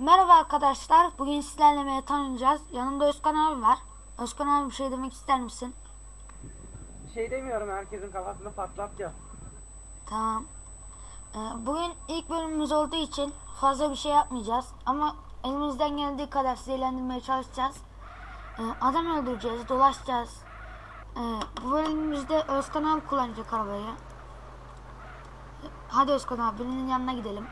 Merhaba arkadaşlar. Bugün sizlerle meyve tanıyacağız. Yanımda Özkan abi var. Özkan abi bir şey demek ister misin? Bir şey demiyorum herkesin kafasını patlatacağız. Tamam. Ee, bugün ilk bölümümüz olduğu için fazla bir şey yapmayacağız. Ama elimizden geldiği kadar sizi eğlendirmeye çalışacağız. Ee, adam öldüreceğiz, dolaşacağız. Ee, bu bölümümüzde Özkan abi kullanacak arabayı. Hadi Özkan abi birinin yanına gidelim.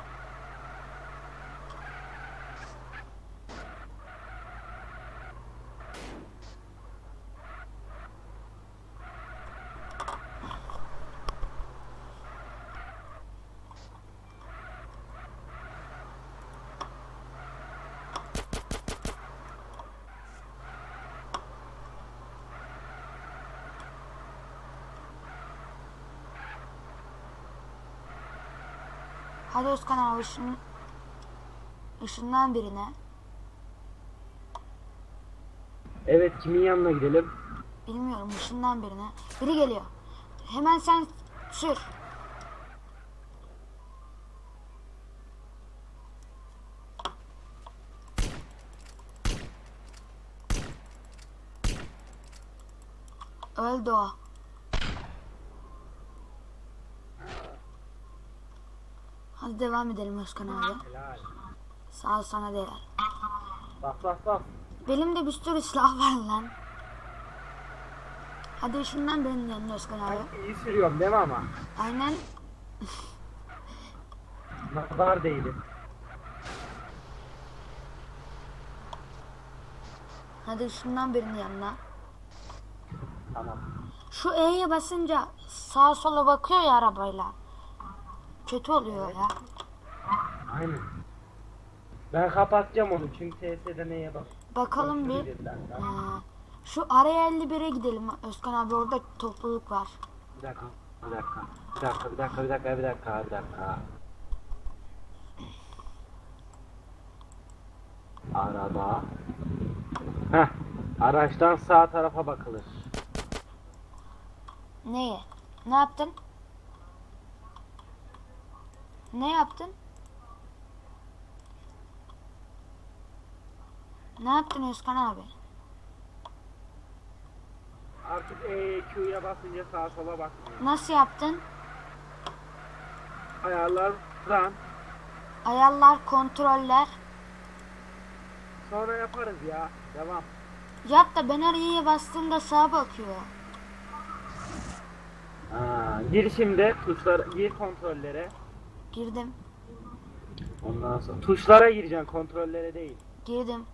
Hadi Özkan abi ışın, ışından birine. Evet kimin yanına gidelim? Bilmiyorum ışından birine. Biri geliyor. Hemen sen sür. Öldü o. Hadi devam edelim Özkan abi. Helal. Sağ ol sana değer. Bak bak bak. Benim de bir sürü silah var lan. Hadi şundan birinin yanına Özkan abi. Ben iyi sürüyorum değil mi ama? Aynen. Nazar değilim. Hadi şundan birinin yanına. Tamam. Şu E'ye basınca sağa sola bakıyor ya arabayla. Kötü oluyor ya. Aynen. Ben kapatacağım onu çünkü TS'de neye bak. Bakalım bir. Ee, lan. şu araya 51'e gidelim Özkan abi orada topluluk var. Bir dakika. Bir dakika. Bir dakika, bir dakika, bir dakika, bir dakika, bir dakika. Araba. Heh. Araçtan sağ tarafa bakılır. Neye? Ne yaptın? Ne yaptın? Ne yaptın Özkan abi? Artık EQ'ya basınca sağa sola bakmıyor. Nasıl yaptın? Ayarlardan Ayarlar, kontroller. sonra yaparız ya. Devam. Yap da ben araya bastığımda sağa bakıyor. Aa, gir şimdi tuşlara gir kontrollere. Girdim. Ondan sonra tuşlara gireceksin kontrollere değil. Girdim.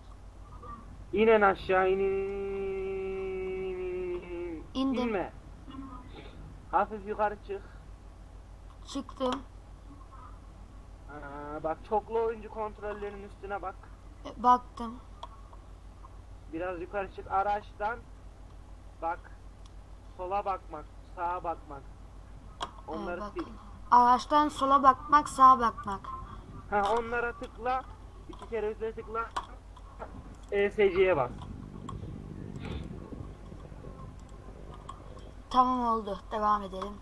İnen aşağı inin. İndim. İnme. Hafif yukarı çık. Çıktım. Aa, bak çoklu oyuncu kontrollerinin üstüne bak. E, Baktım. Biraz yukarı çık. Araçtan bak. Sola bakmak, sağa bakmak. Onları sil. Araçtan sola bakmak, sağa bakmak. Ha onlara tıkla. iki kere üzerine tıkla. ESC'ye bas. Tamam oldu. Devam edelim.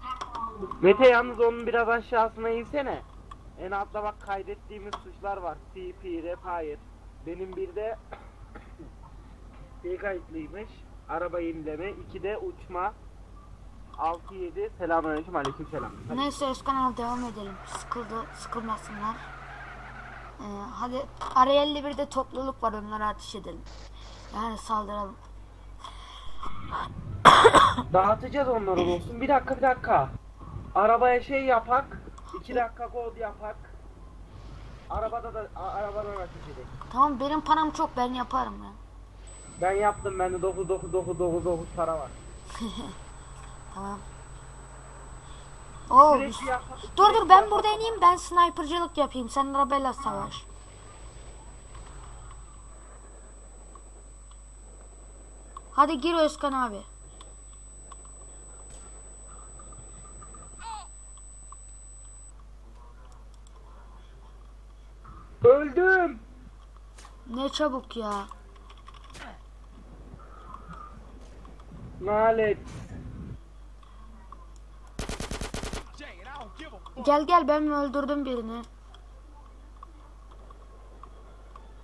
Mete yalnız onun biraz aşağısına insene. En altta bak kaydettiğimiz tuşlar var. CP, Repair. Benim bir de şey kayıtlıymış. Araba yenileme. iki de uçma. 6 7 selamünaleyküm aleyküm selam. Neyse Özkan abi devam edelim. Sıkıldı, sıkılmasınlar. Ee, hadi araya 51'de topluluk var onlara ateş edelim. Yani saldıralım. Dağıtacağız onları olsun. Bir dakika bir dakika. Arabaya şey yapak. 2 dakika kod yapak. Arabada da a- arabadan ateş edelim. Tamam benim param çok ben yaparım ya. Ben yaptım bende 99999 para var. Tamam. Oo, Dur dur ben burada ineyim ben snipercılık yapayım. Sen arabayla savaş. Hadi gir Özkan abi. Öldüm. Ne çabuk ya. Nalet. Gel gel ben öldürdüm birini.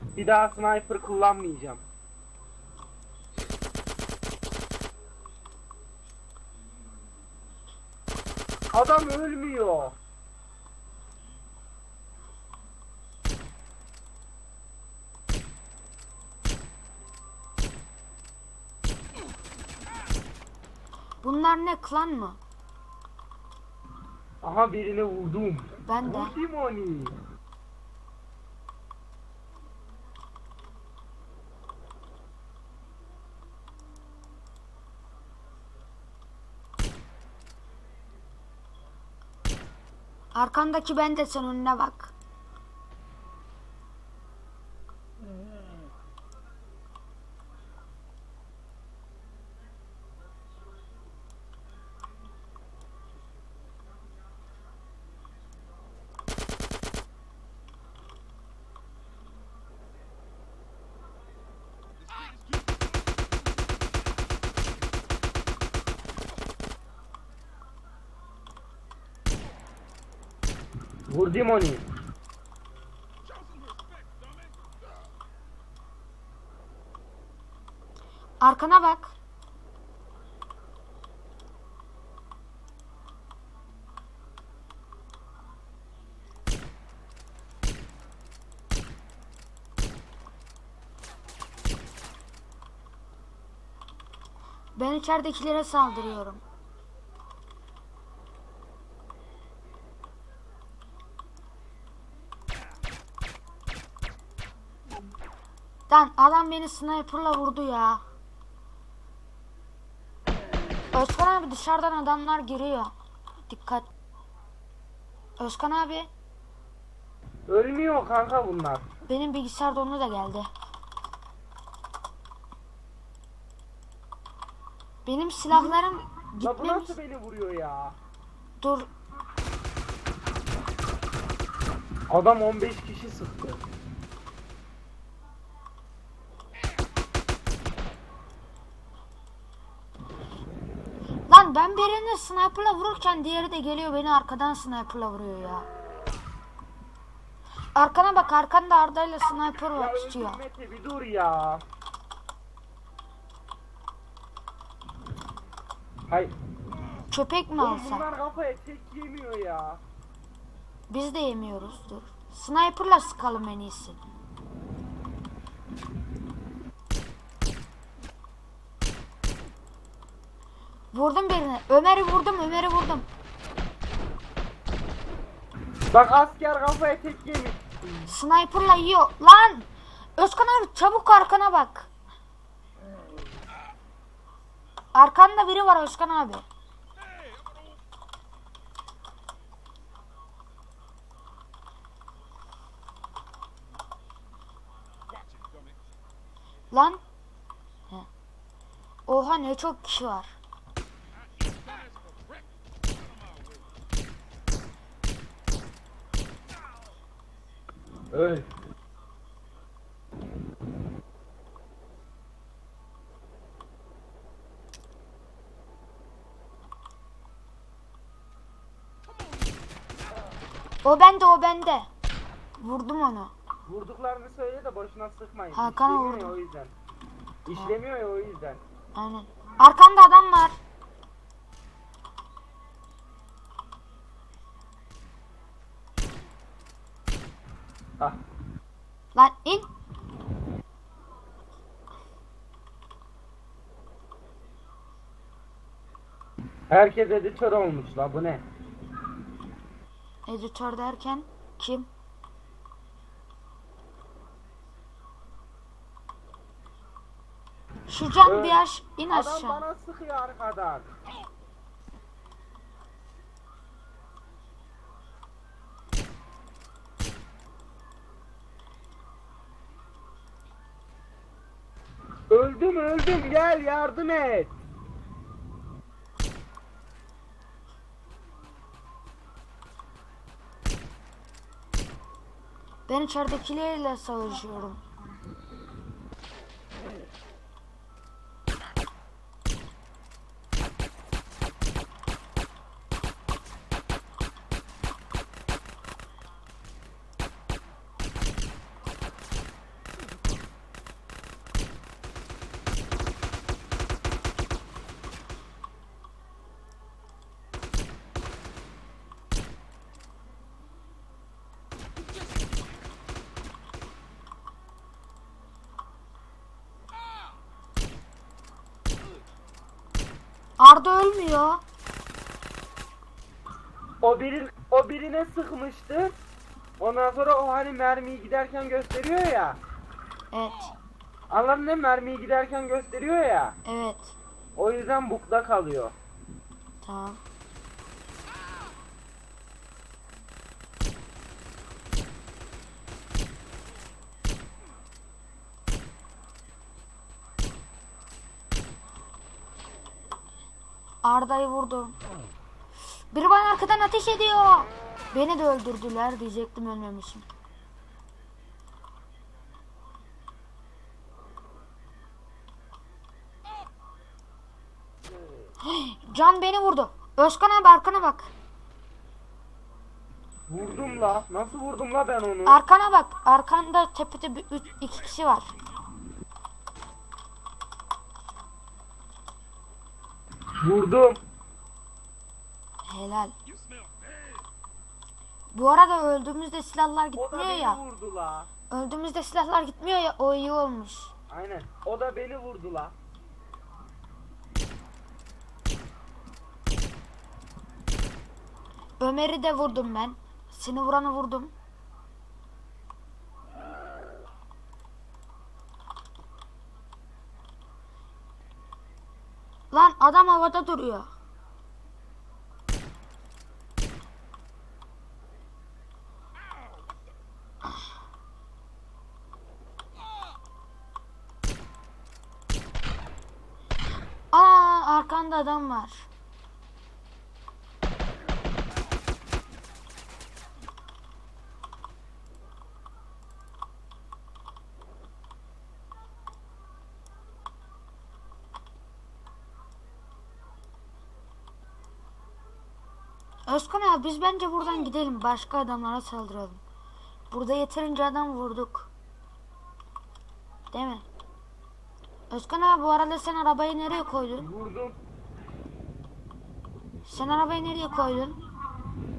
Bir daha sniper kullanmayacağım. Adam ölmüyor. Bunlar ne klan mı? Aha birini vurdum. Ben de. Vurdum onu. Arkandaki ben de sen önüne bak. Vurdum onu. Arkana bak. Ben içeridekilere saldırıyorum. Lan adam beni sniperla vurdu ya. Özkan abi dışarıdan adamlar giriyor. Dikkat. Özkan abi Ölmüyor kanka bunlar. benim bilgisayar donu da geldi. Benim silahlarım bu gitmemiş. nasıl beni vuruyor ya? Dur Adam 15 kişi sıktı. Lan ben birini sniperla vururken diğeri de geliyor beni arkadan sniperla vuruyor ya. Arkana bak arkanda Arda ile sniper var tutuyor. Mete bir dur ya. Hay. Köpek mi Oğlum alsak? bunlar kafaya tek yemiyor ya. Biz de yemiyoruz dur. Sniperla sıkalım en iyisi. Vurdum birini. Ömer'i vurdum, Ömer'i vurdum. Bak asker kafaya tek yemiş. Sniper'la yiyor. Lan! Özkan abi çabuk arkana bak. Arkanda biri var Özkan abi. Lan. Oha ne çok kişi var. Öl. O bende o bende. Vurdum onu. Vurduklarını söyle de boşuna sıkmayın. Hakan'a İşlemiyor vurdum. ya o yüzden. İşlemiyor ya o yüzden. Aynen. Arkanda adam var. Ah. Lan in. Herkes editör olmuş la bu ne? Editör derken kim? Şu cam Ee, bir aş in Adam aşağı. bana sıkıyor arkadan. Öldüm gel yardım et. Ben içeridekilerle savaşıyorum. Da ölmüyor. O birin o birine sıkmıştı. Ondan sonra o hani mermiyi giderken gösteriyor ya. Evet. Anladın mi? Mermiyi giderken gösteriyor ya. Evet. O yüzden bukta kalıyor. Tamam. Arda'yı vurdum. Biri bana arkadan ateş ediyor. Beni de öldürdüler diyecektim ölmemişim. Can beni vurdu. Özkan abi arkana bak. Vurdum la. Nasıl vurdum la ben onu? Arkana bak. Arkanda tepede bir, üç, iki kişi var. Vurdum. Helal. Bu arada öldüğümüzde silahlar gitmiyor ya. vurdu la. Öldüğümüzde silahlar gitmiyor ya. O iyi olmuş. Aynen. O da beni vurdu la. Ömer'i de vurdum ben. Seni vuranı vurdum. Lan adam havada duruyor. Aa arkanda adam var. Özkan abi biz bence buradan gidelim. Başka adamlara saldıralım. Burada yeterince adam vurduk. Değil mi? Özkan abi bu arada sen arabayı nereye koydun? Vurdum. Sen arabayı nereye koydun?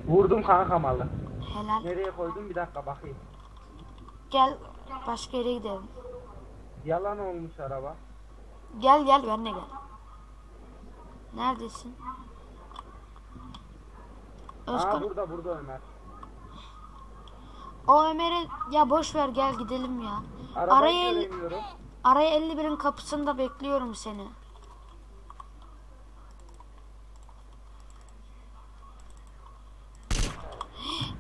Vurdum kanka malı. Helal. Nereye koydum bir dakika bakayım. Gel başka yere gidelim. Yalan olmuş araba. Gel gel benimle gel. Neredesin? Aa Özkan. burada burada Ömer. O Ömer'i ya boş ver gel gidelim ya. Arabayı Araya el-. Araya 51'in kapısında bekliyorum seni.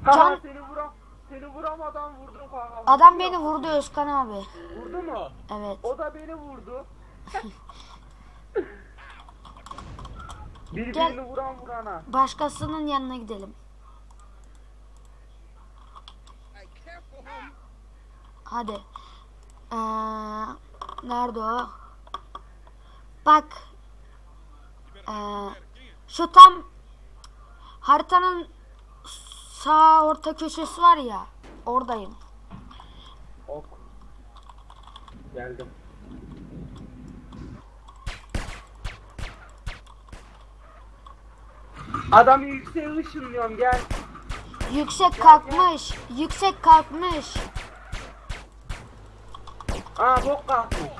Can- seni vuram seni vuramadan vurdum kanka. Adam beni vurdu Özkan abi. Vurdu mu? Evet. O da beni vurdu. Birbirini Gel. vuran vurana. Başkasının yanına gidelim. Hadi. Ee, nerede o? Bak. Ee, şu tam haritanın sağ orta köşesi var ya. Oradayım. Ok. Geldim. Adamı yükseğe ışınlıyorum gel. Yüksek kalkmış. Yüksek kalkmış. Aa bok kalkmış.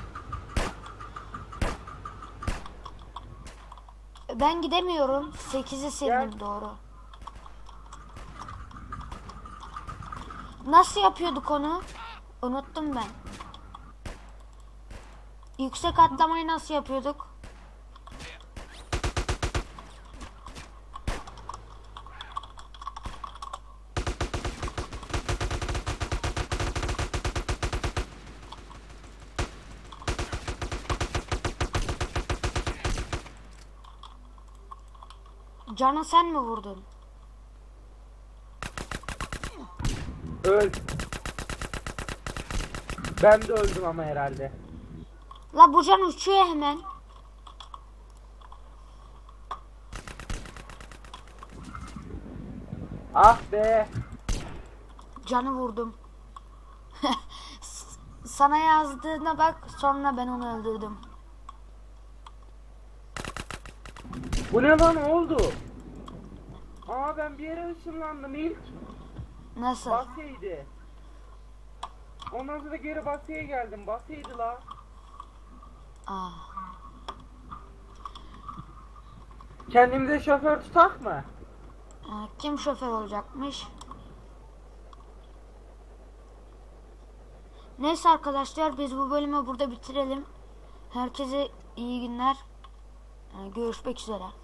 Ben gidemiyorum. 8'i sildim Gel. doğru. Nasıl yapıyorduk onu? Unuttum ben. Yüksek atlamayı nasıl yapıyorduk? Can'a sen mi vurdun? Öl. Ben de öldüm ama herhalde. La bu can uçuyor hemen. Ah be. Canı vurdum. Sana yazdığına bak sonra ben onu öldürdüm. Bu ne lan oldu? Aa ben bir yere ışınlandım ilk. Nasıl? Basıydı. Ondan sonra geri basıya geldim. Basıydı la. Aa. Kendimize şoför tutak mı? Ee, kim şoför olacakmış? Neyse arkadaşlar biz bu bölümü burada bitirelim. Herkese iyi günler. Ee, görüşmek üzere.